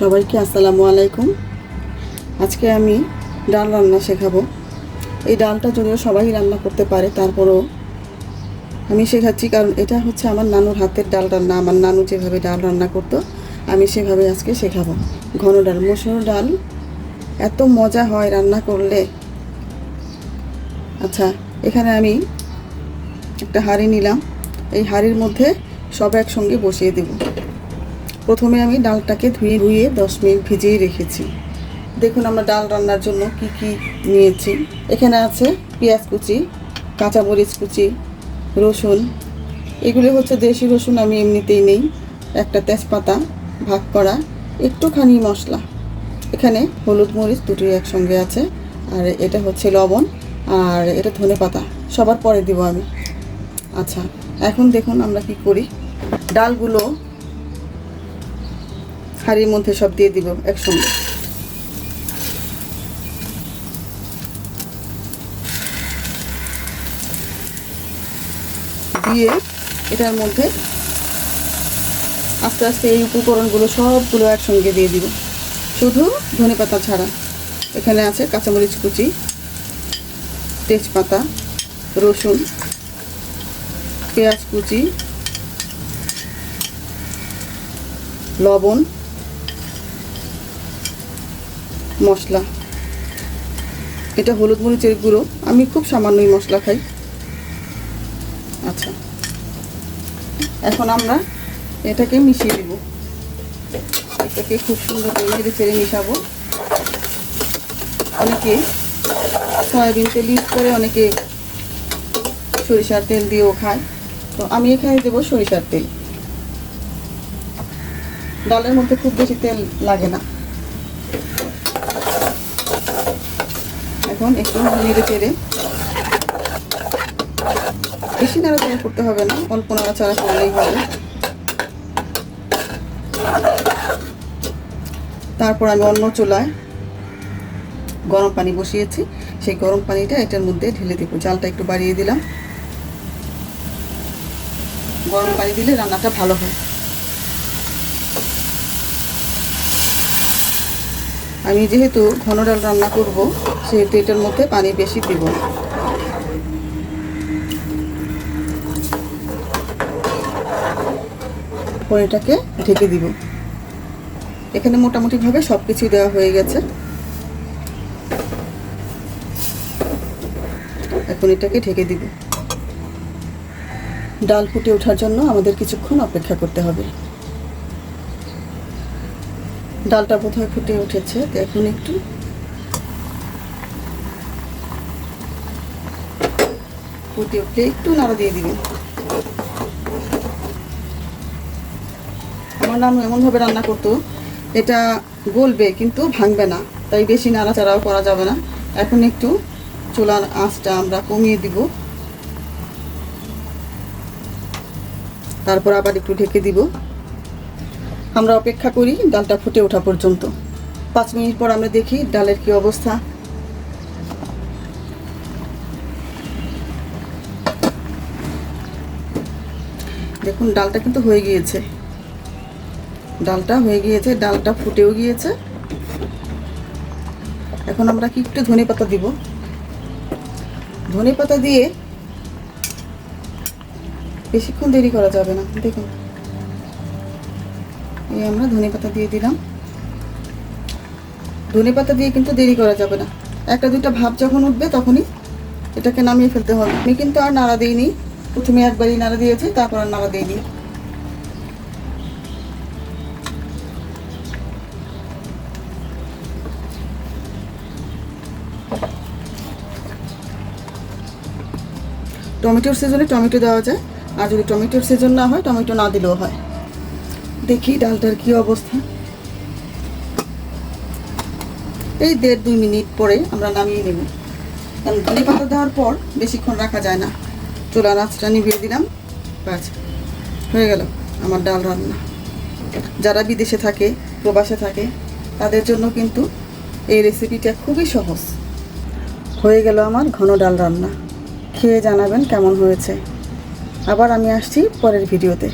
সবাইকে আসসালামু আলাইকুম। আজকে আমি ডাল রান্না শেখাবো। এই ডালটা যদিও সবাই রান্না করতে পারে, তারপরেও আমি শেখাচ্ছি, কারণ এটা হচ্ছে আমার নানুর হাতের ডাল রান্না। আমার নানু যেভাবে ডাল রান্না করতো, আমি সেভাবে আজকে শেখাবো। ঘন ডাল, মসুর ডাল, এত মজা হয় রান্না করলে। আচ্ছা এখানে আমি একটা হাঁড়ি নিলাম। এই হাঁড়ির মধ্যে সব একসঙ্গে বসিয়ে দেবো। প্রথমে আমি ডালটাকে ধুয়ে ধুয়ে দশ মিনিট ভিজিয়ে রেখেছি। দেখুন আমরা ডাল রান্নার জন্য কি কি নিয়েছি। এখানে আছে পেঁয়াজ কুচি, কাঁচামরিচ কুচি, রসুন। এগুলি হচ্ছে দেশি রসুন, আমি এমনিতেই নেই। একটা তেজপাতা ভাগ করা, একটুখানি মশলা। এখানে হলুদ মরিচ দুটোই একসঙ্গে আছে। আর এটা হচ্ছে লবণ, আর এটা ধনে পাতা। সবার পরে দিব আমি। আচ্ছা এখন দেখুন আমরা কি করি। ডালগুলো হাঁড়ির মধ্যে সব দিয়ে দিব একসঙ্গে। দিয়ে এটার মধ্যে আস্তে আস্তে এই উপকরণগুলো সবগুলো একসঙ্গে দিয়ে দিব। শুধু ধনে পাতা ছাড়া। এখানে আছে কাঁচামরিচ কুচি, তেজপাতা, রসুন, পেঁয়াজ কুচি, লবণ মশলা। এটা হলুদ মরিচের গুঁড়ো। আমি খুব সামান্যই মশলা খাই। আচ্ছা। এখন আমরা এটাকে মিশিয়ে দেব। এটাকে খুব সুন্দর করে নেড়ে চেড়ে মিশাবো। অনেকে সয়াবিন তেল ইউজ করে, অনেকে সরিষার তেল দিয়েও খায়। তো আমি এখানে দেবো সরিষার তেল। ডালের মধ্যে খুব বেশি তেল লাগে না। এখন একটু নেড়ে চেড়ে। বেশি নাড়াচাড়া করতে হবে না, অল্প নাড়াচাড়া করলেই হবে। তারপর আমি অন্য চুলায় গরম পানি বসিয়েছি। সেই গরম পানিটা এটার মধ্যে ঢেলে দেবো। জালটা একটু বাড়িয়ে দিলাম। গরম পানি দিলে রান্নাটা ভালো হয়। আমি যেহেতু ঘন ডাল রান্না করব, সেহেতু এটার মধ্যে পানি বেশি দেব। এটাকে ঢেকে দিব। এখানে মোটামুটিভাবে সব কিছুই দেওয়া হয়ে গেছে। এখন এটাকে ঢেকে দিব। ডাল ফুটে ওঠার জন্য আমাদের কিছুক্ষণ অপেক্ষা করতে হবে। ডালটা বোধহয় ফুটে উঠেছে, তো এখন একটু ফুটে উঠলে একটু নাড়া দিয়ে দিবেন। আমার নাম এমনভাবে রান্না করতো, এটা গলবে কিন্তু ভাঙবে না, তাই বেশি নাড়াচাড়াও করা যাবে না। এখন একটু চুলার আঁচটা আমরা কমিয়ে দিব। তারপর আবার একটু ঢেকে দিব। আমরা অপেক্ষা করি ডালটা ফুটে ওঠা পর্যন্ত। পাঁচ মিনিট পর আমরা দেখি ডালের কি অবস্থা। দেখুন, ডালটা কিন্তু হয়ে গিয়েছে। ডালটা হয়ে গিয়েছে, ডালটা ফুটেও গিয়েছে। এখন আমরা কি একটু ধনে পাতা দিব? ধনে পাতা দিয়ে বেশিক্ষণ দেরি করা যাবে না, দেখুন। এই আমরা ধনে পাতা দিয়ে দিলাম। ধনে পাতা দিয়ে কিন্তু দেরি করা যাবে না। একটা দুইটা ভাব যখন উঠবে তখনই এটাকে নামিয়ে ফেলতে হবে। আমি কিন্তু আর নাড়া দিইনি। প্রথমে একবারই নাড়া দিয়েছি, তারপর আর নাড়া দিইনি। টমেটোর সিজনে টমেটো দেওয়া যায়। আর যদি টমেটোর সিজন না হয়, টমেটো না দিলেও হয়। দেখি ডালটার কি অবস্থা। এই দেড় দুই মিনিট পরে আমরা নামিয়ে নেব। কারণ ধনে পাতা দেওয়ার পর বেশিক্ষণ রাখা যায় না। চুলার আঁচটা নিভিয়ে দিলাম। ব্যাস, হয়ে গেল আমার ডাল রান্না। যারা বিদেশে থাকে, প্রবাসে থাকে, তাদের জন্য কিন্তু এই রেসিপিটা খুবই সহজ। হয়ে গেল আমার ঘন ডাল রান্না। খেয়ে জানাবেন কেমন হয়েছে। আবার আমি আসছি পরের ভিডিওতে